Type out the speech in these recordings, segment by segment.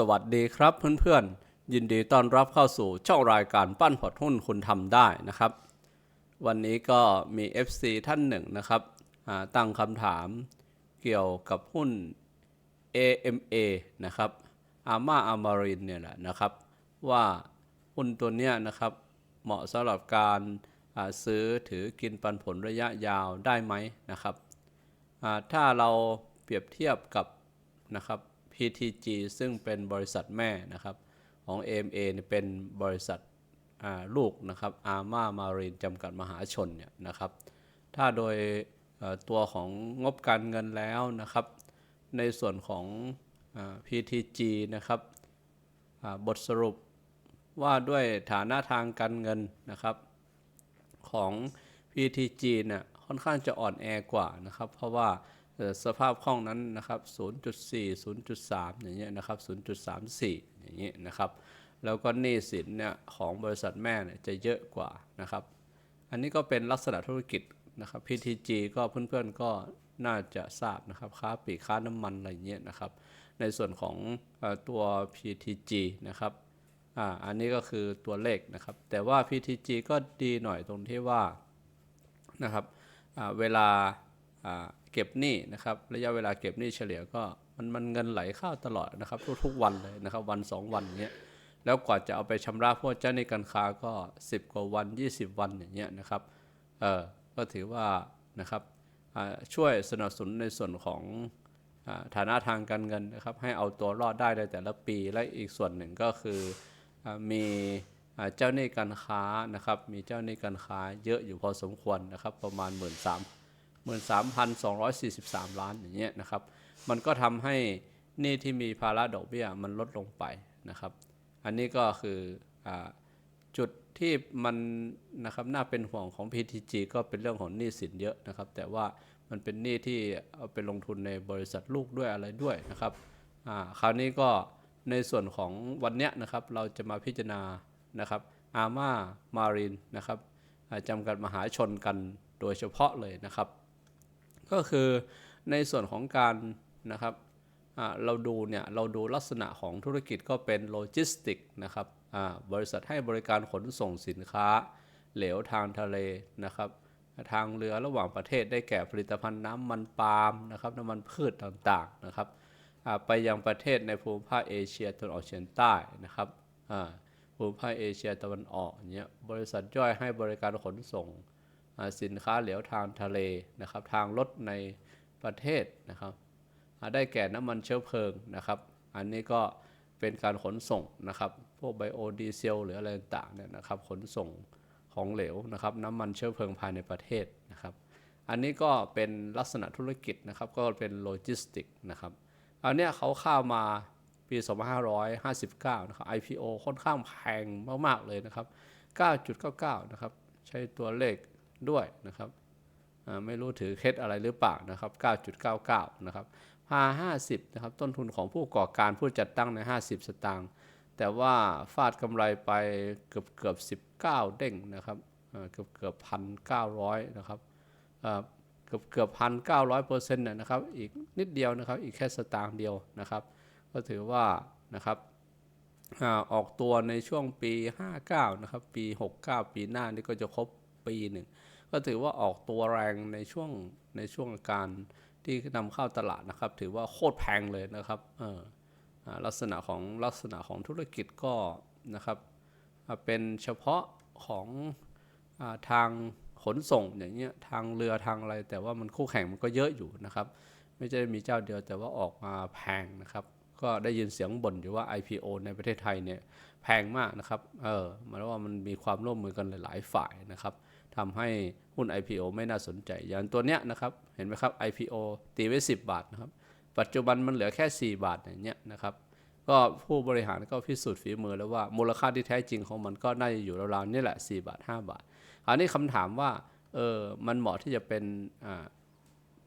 สวัสดีครับเพื่อนๆ ยินดีต้อนรับเข้าสู่ช่องรายการปั้นพอร์ตหุ้นคุณทำได้นะครับ วันนี้ก็มี FC ท่านหนึ่งนะครับตั้งคำถามเกี่ยวกับหุ้น AMA นะครับอาม่าอามารินเนี่ยแหละนะครับ ว่าหุ้นตัวเนี้ยนะครับเหมาะสำหรับการซื้อถือกินปันผลระยะยาวได้ไหมนะครับถ้าเราเปรียบเทียบกับนะครับ PTG ซึ่งเป็นบริษัทแม่นะครับ ของ AMA เนี่ยเป็นบริษัทลูกนะครับ Arma Marine จำกัดมหาชนเนี่ยนะครับ ถ้าโดยตัวของงบการเงินแล้วนะครับ ในส่วนของอ PTG นะครับบทสรุปว่าด้วยฐานะทางการเงินนะครับ ของ PTG เนี่ยค่อนข้างจะอ่อนแอกว่านะครับ เพราะว่า สภาพคล่องนั้นนะครับ 0.4 0.3 อย่างเงี้ยนะครับ 0.34 อย่างเงี้ยนะครับ แล้วก็หนี้สินเนี่ยของบริษัทแม่เนี่ยจะเยอะกว่านะครับ อันนี้ก็เป็นลักษณะธุรกิจนะครับ PTG ก็เพื่อนๆก็น่าจะทราบนะครับ ค้าปลีกค้าน้ำมันอะไรเงี้ยนะครับ ในส่วนของตัว PTG นะครับอ่าอันนี้ก็คือตัวเลขนะครับ แต่ว่า PTG ก็ดีหน่อยตรงที่ว่านะครับเวลา เก็บหนี้นะครับระยะเวลาเก็บหนี้เฉลี่ยก็มันมันเงินไหลเข้าตลอดนะครับ ทุกๆวันเลยนะครับ วัน 2 วันเงี้ยแล้วกว่าจะเอาไปชำระพวกเจ้าหนี้การค้าก็ 10 กว่าวัน 20 วันอย่างเงี้ยนะครับเออก็ถือว่านะครับช่วยสนับสนุนในส่วนของฐานะทางการเงินนะครับ ให้เอาตัวรอดได้ในแต่ละปีและอีกส่วนหนึ่งก็คืออมีเจ้าหนี้การค้านะครับ มีเจ้าหนี้การค้าเยอะอยู่พอสมควรนะครับ ประมาณ 1 3 13,243 ล้านอย่างเงี้ยนะครับ มันก็ทำให้หนี้ที่มีภาระดอกเบี้ยมันลดลงไปนะครับ อันนี้ก็คืออจุดที่มันนะครับน่าเป็นห่วงของ PTG ก็เป็นเรื่องของหนี้สินเยอะนะครับ แต่ว่ามันเป็นหนี้ที่เอาไปลงทุนในบริษัทลูกด้วยอะไรด้วยนะครับคราวนี้ก็ในส่วนของวันเนี้ยนะครับเราจะมาพิจารณานะครับอาม่ามารินนะครับจำกัดมหาชนกันโดยเฉพาะเลยนะครับ ก็คือในส่วนของการนะครับเราดูเนี่ยเราดูลักษณะของธุรกิจก็เป็นโลจิสติกนะครับบริษัทให้บริการขนส่งสินค้า เหลวทางทะเลนะครับทางเรือระหว่างประเทศได้แก่ผลิตภัณฑ์น้ำมันปาล์มนะครับน้ำมันพืชต่างๆนะครับไปยังประเทศในภูมิภาคเอเชียตะวันออกเฉียงใต้นะครับภูมิภาคเอเชียตะวันออกเงี้ยบริษัทย่อยให้บริการขนส่ง สินค้าเหลวทางทะเลนะครับ ทางรถในประเทศนะครับ ได้แก่น้ำมันเชื้อเพลิงนะครับ อันนี้ก็เป็นการขนส่งนะครับ พวกไบโอดีเซลหรืออะไรต่างเนี่ยนะครับ ขนส่งของเหลวนะครับ น้ำมันเชื้อเพลิงภายในประเทศนะครับ อันนี้ก็เป็นลักษณะธุรกิจนะครับ ก็เป็นโลจิสติกนะครับอันเนี้ยเขาเข้ามาปี 2559 นะครับ IPO ค่อนข้างแพงมาก ๆ เลยนะครับ 9.99 นะครับ ใช้ตัวเลข ด้วยนะครับไม่รู้ถือเคล็ดอะไรหรือเปล่านะครับ 9.99 นะครับพา50 นะครับ ต้นทุนของผู้ก่อการผู้จัดตั้งใน 50 สตางค์แต่ว่าฟาดกำไรไปเกือบเกือบ19 เด้งนะครับเกือบเกือบพันเก้าร้อยนะครับเกือบเกือบพันเก้าร้อยเปอร์เซ็นต์นะครับ อีกนิดเดียวนะครับ อีกแค่สตางค์เดียวนะครับ ก็ถือว่านะครับออกตัวในช่วงปี 59 นะครับ ปี 69 ปีหน้านี่ก็จะครบปีหนึ่ง ก็ถือว่าออกตัวแรงในช่วงในช่วงการที่นำเข้าตลาดนะครับ ถือว่าโคตรแพงเลยนะครับเออลักษณะของลักษณะของธุรกิจก็นะครับเป็นเฉพาะของอทางขนส่งอย่างเงี้ยทางเรือทางอะไร แต่ว่ามันคู่แข่งมันก็เยอะอยู่นะครับ ไม่ใช่มีเจ้าเดียวแต่ว่าออกมาแพงนะครับ ก็ได้ยินเสียงบ่นอยู่ว่า IPO ในประเทศไทยเนี่ยแพงมากนะครับเออหมายว่ามันมีความร่วมมือกันหลายๆฝ่ายนะครับ ทำให้หุ้น IPO ไม่น่าสนใจ อย่างตัวเนี้ยนะครับ เห็นไหมครับ IPO ตีไว้ 10 บาทนะครับ ปัจจุบันมันเหลือแค่ 4 บาทอย่างเงี้ยนะครับ ก็ผู้บริหารก็พิสูจน์ฝีมือแล้วว่ามูลค่าที่แท้จริงของมันก็น่าจะอยู่ราวๆนี่แหละ 4 บาท 5 บาทคราวนี้คำถามว่า เออ มันเหมาะที่จะเป็น อ่า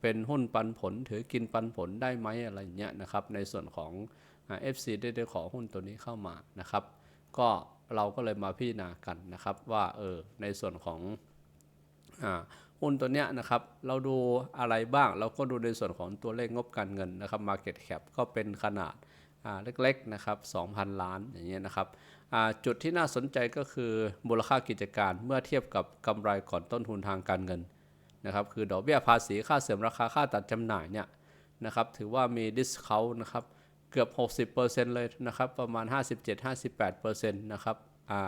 เป็นหุ้นปันผล ถือกินปันผลได้ไหมอะไรเงี้ยนะครับ ในส่วนของอ่า FC ได้ขอหุ้นตัวนี้เข้ามานะครับ ก็เราก็เลยมาพิจารณากันนะครับว่า เออ ในส่วนของ หุ้นตัวเนี้ยนะครับเราดูอะไรบ้างเราก็ดูในส่วนของตัวเลขงบการเงินนะครับ Market Cap ก็เป็นขนาดาเล็กๆนะครับ 2,000 ล้านอย่างเงี้ยนะครับจุดที่น่าสนใจก็คือมูลค่ากิจการเมื่อเทียบกับกำไรก่อนต้นทุนทางการเงินนะครับคือดอกเบี้ยภาษีค่าเสื่อมราคาค่าตัดจำหน่ายเนี่ยนะครับถือว่ามีดิสคาวนะครับเกือบ 60%เลยนะครับประมาณ 57-58%นะครับอ่า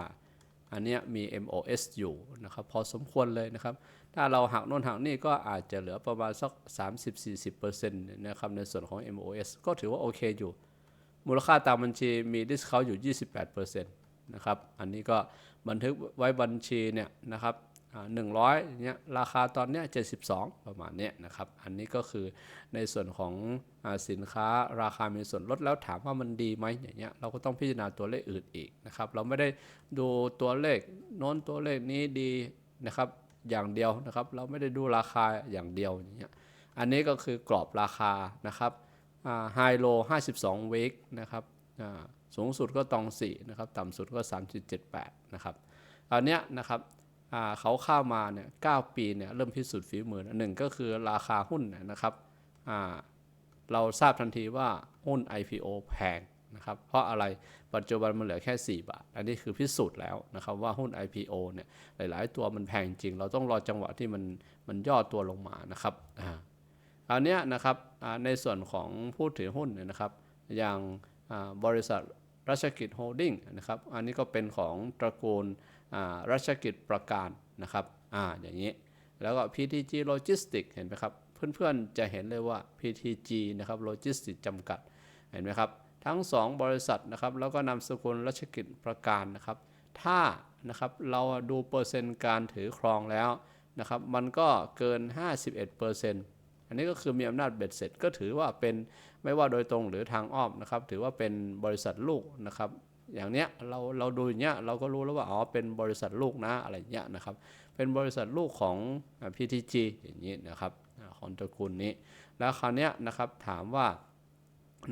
อันเนี้ยมี MOS อยู่นะครับพอสมควรเลยนะครับ ถ้าเราหักโน่นหักนี่ก็อาจจะเหลือประมาณสัก 30-40%นะครับในส่วนของ MOS ก็ถือว่าโอเคอยู่ มูลค่าตามบัญชีมีดิสคาวอยู่ 28%นะครับ อันนี้ก็บันทึกไว้บัญชีเนี่ยนะครับ หนึ่งร้อยเนี่ยราคาตอนเนี้ย72ประมาณเนี้ยนะครับ อันนี้ก็คือในส่วนของอสินค้าราคามีส่วนลดแล้วถามว่ามันดีไหมอย่างเงี้ยเราก็ต้องพิจารณาตัวเลขอื่นอีกนะครับ เราไม่ได้ดูตัวเลขโน้นตัวเลขนี้ดีนะครับอย่างเดียวนะครับ เราไม่ได้ดูราคาอย่างเดียวอย่างเงี้ยอันนี้ก็คือกรอบราคานะครับไฮโล52เวกนะครับสูงสุดก็ตอง4นะครับ ต่ำสุดก็ 3.78 นะครับอันเนี้ยนะครับ เขาเข้ามาเนี่ย9ปีเนี่ยเริ่มพิสูจน์ฝีมือหนึ่งก็คือราคาหุ้นนนะครับอ่าเราทราบทันทีว่าหุ้น IPO แพงนะครับเพราะอะไรปัจจุบันมันเหลือแค่ 4 บาท อันนี้คือพิสูจน์แล้วนะครับว่าหุ้น IPO เนี่ยหลาย ๆ ตัวมันแพงจริง เราต้องรอจังหวะที่มันมันย่อตัวลงมานะครับอ่าอันเนี้ยนะครับในส่วนของผู้ถือหุ้นเนี่ยนะครับ อย่างบริษัทรัชกิจโฮลดิ้งนะครับ อันนี้ก็เป็นของตระกูล รัชกิจประการนะครับอ่าอย่างนี้ แล้วก็ PTG Logistics เห็นไหมครับ เพื่อนๆจะเห็นเลยว่า PTG นะครับ Logistics จำกัด เห็นไหมครับ ทั้ง 2 บริษัทนะครับ แล้วก็นามสกุลรัชกิจประการนะครับ ถ้านะครับเราดูเปอร์เซ็นต์การถือครองแล้วนะครับ มันก็เกิน 51%เปอร์เซนต์อันนี้ก็คือมีอำนาจเบ็ดเสร็จก็ถือว่าเป็นไม่ว่าโดยตรงหรือทางอ้อมนะครับ ถือว่าเป็นบริษัทลูกนะครับ อย่างเนี้ยเราเราดูอย่างเงี้ยเราก็รู้แล้วว่าอ๋อเป็นบริษัทลูกนะอะไรเงี้ยนะครับ เป็นบริษัทลูกของอ่า PTG อย่างนี้นะครับของตระกูลนี้ แล้วคราวเนี้ยนะครับถามว่า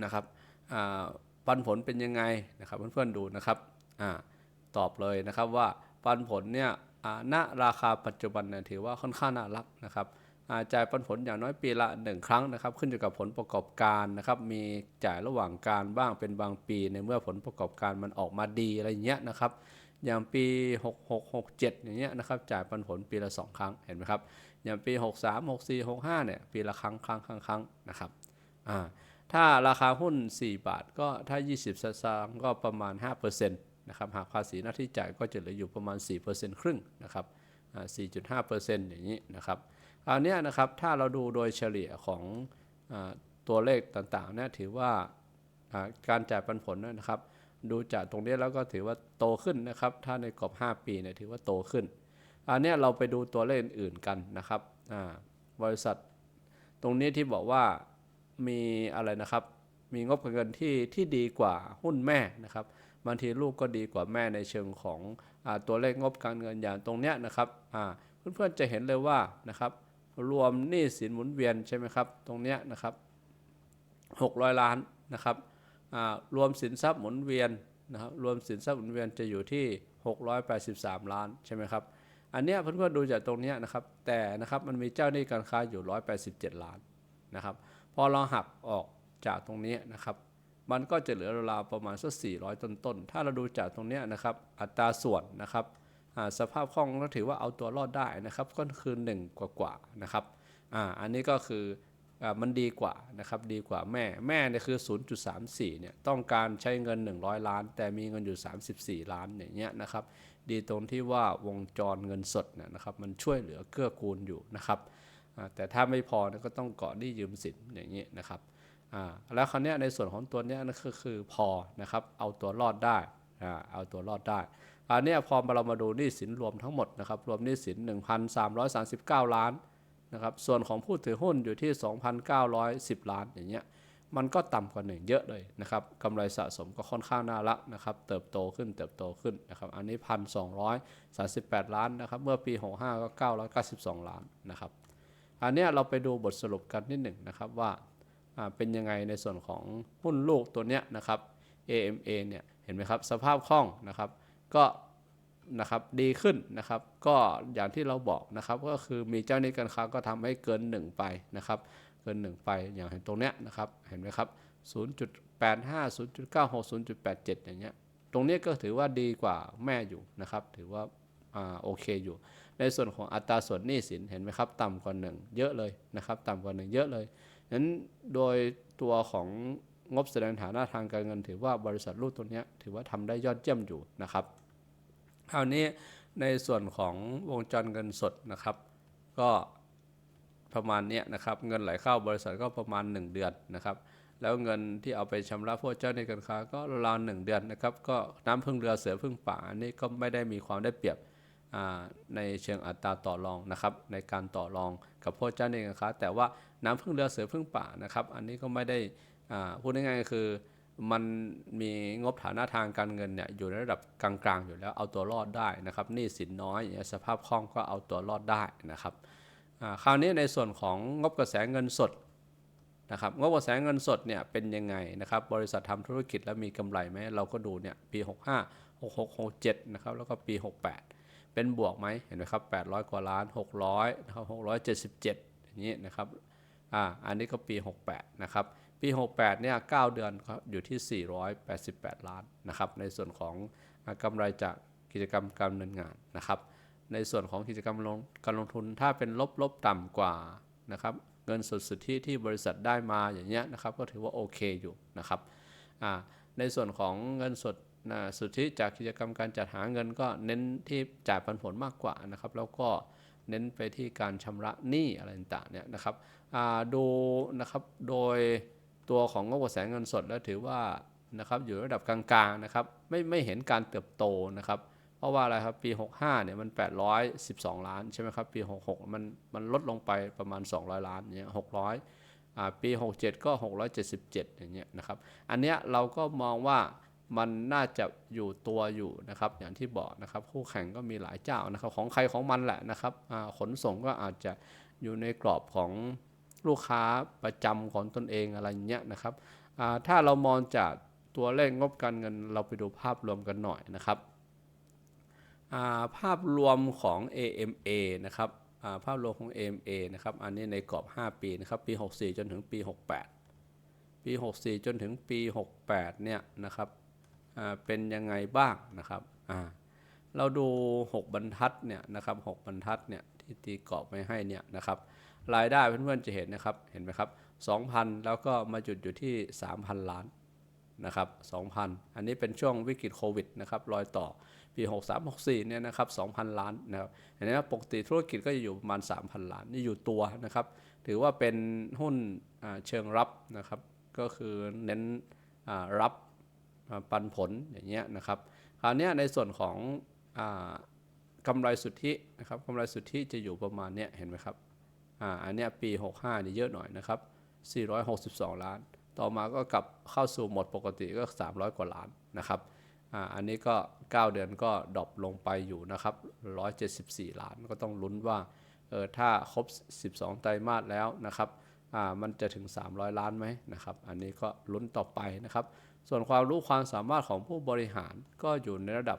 นะครับอ่าปันผลเป็นยังไงนะครับเพื่อนๆดูนะครับอ่าตอบเลยนะครับว่าปันผลเนี่ยอ่าณราคาปัจจุบันเนี่ยถือว่าค่อนข้างน่ารักนะครับ จ่ายปันผลอย่างน้อยปีละ 1 ครั้งนะครับ ขึ้นอยู่กับผลประกอบการนะครับ มีจ่ายระหว่างการบ้างเป็นบางปีในเมื่อผลประกอบการมันออกมาดีอะไรเงี้ยนะครับ อย่างปี 66 67 อย่างเงี้ยนะครับ จ่ายปันผลปีละ 2 ครั้งเห็นไหมครับ อย่างปี 63 64 65 เนี่ยปีละครั้งครั้งครั้งครั้งนะครับอ่าถ้าราคาหุ้น 4 บาทก็ถ้า 20 สตางค์ก็ประมาณ 5%นะครับหากภาษีหน้าที่จ่ายก็จะเหลืออยู่ประมาณ 4%ครึ่งนะครับอ่า4.5%อย่างนี้นะครับ อันนี้นะครับถ้าเราดูโดยเฉลี่ยของอตัวเลขต่างๆนี่ถือว่าการจ่ายปันผลนะครับ ดูจากตรงนี้แล้วก็ถือว่าโตขึ้นนะครับ ถ้าในกรอบ 5 ปีเนี่ยถือว่าโตขึ้น อันนี้เราไปดูตัวเลขอื่นๆกันนะครับบริษัทตรงนี้ที่บอกว่ามีอะไรนะครับ มีงบการเงินที่ที่ดีกว่าหุ้นแม่นะครับบางทีลูกก็ดีกว่าแม่ในเชิงของอตัวเลขงบการเงินอย่างตรงเนี้ยนะครับเพื่อนๆจะเห็นเลยว่านะครับ รวมหนี้สินหมุนเวียนใช่ไหมครับ ตรงเนี้ยนะครับ600 ล้านนะครับรวมสินทรัพย์หมุนเวียนนะครับรวมสินทรัพย์หมุนเวียนจะอยู่ที่ 683 ล้านใช่ไหมครับอันเนี้ยเพื่อนๆดูจากตรงเนี้ยนะครับแต่นะครับมันมีเจ้าหนี้การค้าอยู่ 187 ล้านนะครับพอเราหักออกจากตรงนี้นะครับ มันก็จะเหลือราวประมาณสัก400 ต้นๆ ถ้าเราดูจากตรงนี้นะครับ อัตราส่วนนะครับ สภาพคล่องก็ถือว่าเอาตัวรอดได้นะครับ ก็คือ 1 กว่ากว่าๆนะครับอ่าอันนี้ก็คืออมันดีกว่านะครับดีกว่าแม่แม่เนี่ยคือ 0.34เนี่ยต้องการใช้เงิน 100 ล้าน แต่มีเงินอยู่ 34 ล้านอย่างเงี้ยนะครับ ดีตรงที่ว่าวงจรเงินสดเนี่ยนะครับมันช่วยเหลือเกื้อกูลอยู่นะครับแต่ถ้าไม่พอเนี่ยก็ต้องเกาะหนี้ยืมสินอย่างนี้ยนะครับแล้วคราวนี้ในส่วนของตัวเนี้ยนก็คือพอนะครับเอาตัวรอดได้อเอาตัวรอดได้ อันนี้พอเรามาดูหนี้สินรวมทั้งหมดนะครับรวมหนี้สิน 1,339 ล้านนะครับส่วนของผู้ถือหุ้นอยู่ที่ 2,910 ล้านอย่างเงี้ยมันก็ต่ำกว่าหนึ่งเยอะเลยนะครับกำไรสะสมก็ค่อนข้างน่ารักนะครับเติบโตขึ้นเติบโตขึ้นนะครับอันนี้ 1,238 ล้านนะครับเมื่อปี 65 ก็ 992 ล้านนะครับอันนี้เราไปดูบทสรุปกันนิดหนึ่งนะครับว่าอ่าเป็นยังไงในส่วนของหุ้นลูกตัวเนี้ยนะครับ AMA เนี่ยเห็นไหมครับสภาพคล่องนะครับ ก็นะครับดีขึ้นนะครับ ก็อย่างที่เราบอกนะครับ ก็คือมีเจ้าหนี้การค้าก็ทำให้เกิน 1 ไปนะครับ เกิน 1 ไปอย่างเห็นตรงเนี้ยนะครับเห็นไหมครับ 0.85 0.96 0.87 อย่างเงี้ยตรงนี้ก็ถือว่าดีกว่าแม่อยู่นะครับ ถือว่าอ่าโอเคอยู่ ในส่วนของอัตราส่วนหนี้สินเห็นไหมครับ ต่ำกว่าหนึ่งเยอะเลยนะครับ ต่ำกว่าหนึ่งเยอะเลยนั้นโดยตัวของงบแสดงฐานะทางการเงิน ถือว่าบริษัทลูกตัวเนี้ยถือว่าทำได้ยอดเยี่ยมอยู่นะครับ คราวนี้ในส่วนของวงจรเงินสดนะครับ ก็ประมาณเนี้ยนะครับ เงินไหลเข้าบริษัทก็ประมาณ 1 เดือนนะครับ แล้วเงินที่เอาไปชำระพวกเจ้าหนี้การค้าก็ราวหนึ่งเดือนนะครับ ก็น้ำพึ่งเรือเสือพึ่งป่าอันนี้ก็ไม่ได้มีความได้เปรียบในเชิงอัตราต่อรองนะครับ ในการต่อรองกับพวกเจ้าหนี้การค้าแต่ว่าน้ำพึ่งเรือเสือพึ่งป่านะครับ อันนี้ก็ไม่ได้อ่าพูดง่ายๆก็คือ มันมีงบฐานะทางการเงินเนี่ยอยู่ในระดับกลางๆ อยู่แล้วเอาตัวรอดได้นะครับหนี้สินน้อยสภาพคล่องก็เอาตัวรอดได้นะครับคราวนี้ในส่วนของงบกระแสเงินสดนะครับงบกระแสเงินสดเนี่ยเป็นยังไงนะครับบริษัททำธุรกิจแล้วมีกำไรไหมเราก็ดูเนี่ยปี 65 66 67นะครับแล้วก็ปี 68 เป็นบวกไหมเห็นไหมครับ800 กว่าล้าน 600นะครับ677อย่างนี้นะครับอ่าอันนี้ก็ปี 68นะครับ ปี 68 เนี่ย 9 เดือนอยู่ที่ 488 ล้านนะครับ ในส่วนของกำไรจากกิจกรรมการดำเนินงานนะครับ ในส่วนของกิจกรรมลงการลงทุนถ้าเป็นลบลบต่ำกว่านะครับ เงินสดสุทธิที่บริษัทได้มาอย่างเงี้ยนะครับ ก็ถือว่าโอเคอยู่นะครับในส่วนของเงินสดนะสุทธิจากกิจกรรมการจัดหาเงินก็เน้นที่จ่ายปันผลมากกว่านะครับ แล้วก็เน้นไปที่การชำระหนี้อะไรต่างเนี่ยนะครับดูนะครับโดย ตัวของงบกระแสเงินสดแล้วถือว่านะครับอยู่ระดับกลางๆนะครับไม่ไม่เห็นการเติบโตนะครับ เพราะว่าอะไรครับปี 65เนี่ยมัน 812 ล้านใช่ไหมครับปี 66 มันมันลดลงไปประมาณ 200 ล้านเนี่ย600อ่าปี 67 ก็ 677 อย่างเงี้ยนะครับ อันเนี้ยเราก็มองว่ามันน่าจะอยู่ตัวอยู่นะครับ อย่างที่บอกนะครับคู่แข่งก็มีหลายเจ้านะครับ ของใครของมันแหละนะครับขนส่งก็อาจจะอยู่ในกรอบของ ลูกค้าประจำของตนเองอะไรเงี้ยนะครับถ้าเรามองจากตัวเลขงบการเงินเราไปดูภาพรวมกันหน่อยนะครับาภาพรวมของ AMA นะครับาภาพรวมของ AMA นะครับ อันนี้ในกรอบ 5 ปีนะครับ ปี 64 จนถึงปี 68 ปี 64 จนถึงปี 68 เนี่ยนะครับเป็นยังไงบ้างนะครับเราดู 6 บรรทัดเนี่ยนะครับ 6 บรรทัดเนี่ยที่ตีกรอบไว้ให้เนี่ยนะครับ รายได้เพื่อนๆจะเห็นนะครับเห็นไหมครับ 2,000 แล้วก็มาจุดอยู่ที่ 3,000 ล้านนะครับ2,000 อันนี้เป็นช่วงวิกฤตโควิดนะครับรอยต่อปี 63 64 เนี่ยนะครับ 2,000 ล้านนะครับเห็นไหมครับปกติธุรกิจก็จะอยู่ประมาณ 3,000 ล้าน นี่อยู่ตัวนะครับ ถือว่าเป็นหุ้นเชิงรับนะครับ ก็คือเน้นรับปันผลอย่างเงี้ยนะครับ คราวนี้ในส่วนของอกำไรสุทธินะครับกำไรสุทธิจะอยู่ประมาณเนี้ยเห็นไหมครับ อ่าอันเนี้ยปี 65นี่เยอะหน่อยนะครับ 462 ล้าน ต่อมาก็กลับเข้าสู่หมดปกติก็ 300 กว่าล้านนะครับอ่าอันนี้ก็ 9 เดือนก็ดรอปลงไปอยู่นะครับ 174 ล้านก็ต้องลุ้นว่าเออถ้าครบ 12 ไตรมาสแล้วนะครับอ่ามันจะถึง 300 ล้านไหมนะครับ อันนี้ก็ลุ้นต่อไปนะครับ ส่วนความรู้ความสามารถของผู้บริหารก็อยู่ในระดับ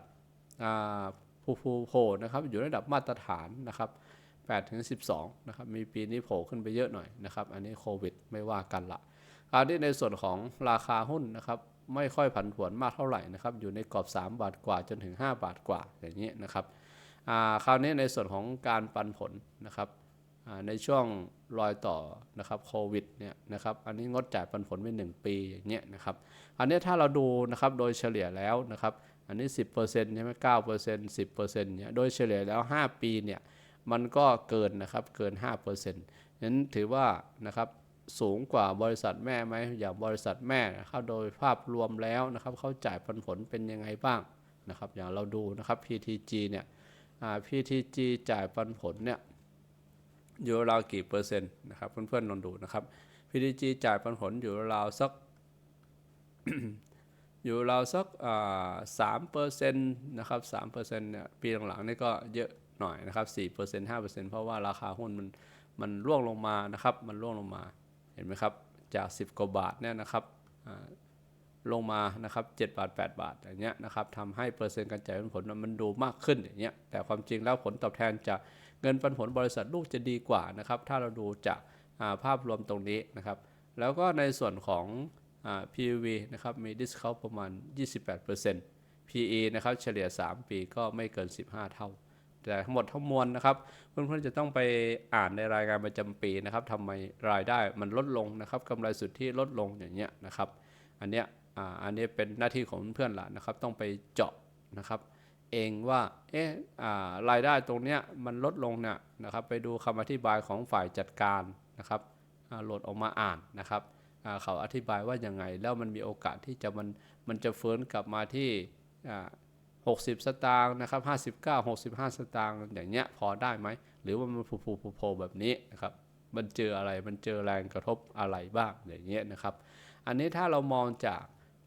อ่าผู้ผู้โผนะครับอยู่ในระดับมาตรฐานนะครับ 8ถึง12นะครับมีปีนี้โผล่ขึ้นไปเยอะหน่อยนะครับอันนี้โควิดไม่ว่ากันละคราวนี้ในส่วนของราคาหุ้นนะครับไม่ค่อยผันผวนมากเท่าไหร่นะครับอยู่ในกรอบ 3 บาทกว่าจนถึง 5 บาทกว่าอย่างนี้นะครับคราวนี้ในส่วนของการปันผลนะครับในช่วงรอยต่อนะครับโควิดเนี่ยนะครับอันนี้งดจ่ายปันผลไป1ปีอย่างเงี้ยนะครับอันนี้ถ้าเราดูนะครับโดยเฉลี่ยแล้วนะครับอันนี้ 10%ใช่ไหม9% 10%เนี่ยโดยเฉลี่ยแล้ว 5 ปีเนี่ย มันก็เกินนะครับเกิน 5%นั้นถือว่านะครับสูงกว่าบริษัทแม่ไหมอย่างบริษัทแม่นะครับโดยภาพรวมแล้วนะครับเขาจ่ายปันผลเป็นยังไงบ้างนะครับ อย่างเราดูนะครับ PTG เนี่ย PTG จ่ายปันผลเนี่ยอยู่ราวกี่เปอร์เซ็นต์นะครับเพื่อนๆลองดูนะครับ PTG จ่ายปันผลอยู่ราวสักอยู่ราวสักสามเปอร์เซ็นต์นะครับสามเปอร์เซ็นต์เนี่ยปีหลังๆนี่ก็เยอะ หน่อยนะครับสี่เปอร์เซ็นต์ห้าเปอร์เซ็นต์เพราะว่าราคาหุ้นมันมันร่วงลงมานะครับ มันร่วงลงมาเห็นไหมครับ จาก 10 กว่าบาทเนี่ยนะครับลงมานะครับ7บาท 8 บาทอย่างเงี้ยนะครับทำให้เปอร์เซ็นต์การจ่ายผลมันดูมากขึ้นอย่างเงี้ยแต่ความจริงแล้วผลตอบแทนจากเงินปันผลบริษัทลูกจะดีกว่านะครับ ถ้าเราดูจากาภาพรวมตรงนี้นะครับ แล้วก็ในส่วนของอ PEV นะครับมี discount ประมาณ 28% PE นะครับเฉลี่ย 3 ปีก็ไม่เกิน 15 เท่า แต่ทั้งหมดทั้งมวลนะครับเพื่อนๆจะต้องไปอ่านในรายงานประจำปีนะครับทำไมรายได้มันลดลงนะครับกำไรสุทธิลดลงอย่างเงี้ยนะครับ อันเนี้ยอันนี้เป็นหน้าที่ของเพื่อนๆละนะครับ ต้องไปเจาะนะครับ เองว่าเอ๊ะรายได้ตรงเนี้ยมันลดลงเนี่ยนะครับ ไปดูคำอธิบายของฝ่ายจัดการนะครับโหลดออกมาอ่านนะครับเขาอธิบายว่ายังไงแล้วมันมีโอกาสที่จะมันมันจะเฟื้นกลับมาที่ 60 สตางค์นะครับ 59 65 สตางค์อย่างเงี้ยพอได้ไหม หรือว่ามันผูผูโผล่แบบนี้นะครับมันเจออะไรมันเจอแรงกระทบอะไรบ้างอย่างเงี้ยนะครับ อันนี้ถ้าเรามองจาก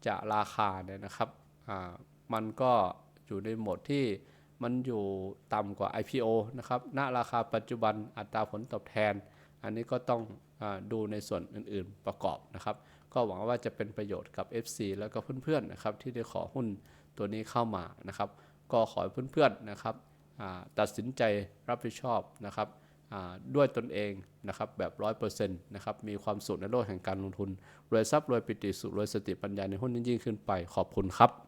จากราคาเนี่ยนะครับอ่ามันก็อยู่ในโหมดที่มันอยู่ต่ำกว่า IPO นะครับณราคาปัจจุบันอัตราผลตอบแทน อันนี้ก็ต้องอดูในส่วนอื่น ๆประกอบนะครับ ก็หวังว่าจะเป็นประโยชน์กับ FC แล้วก็เพื่อนๆนะครับที่ได้ขอหุ้น ตัวนี้เข้ามานะครับ ก็ขอให้เพื่อนๆนะครับตัดสินใจรับผิดชอบนะครับด้วยตนเองนะครับแบบร้อยเปอร์เซ็นต์นะครับมีความสุขในโลกแห่งการลงทุนรวยทรัพย์รวยปิติสุขรวยสติปัญญาในหุ้นยิ่งขึ้นไปขอบคุณครับ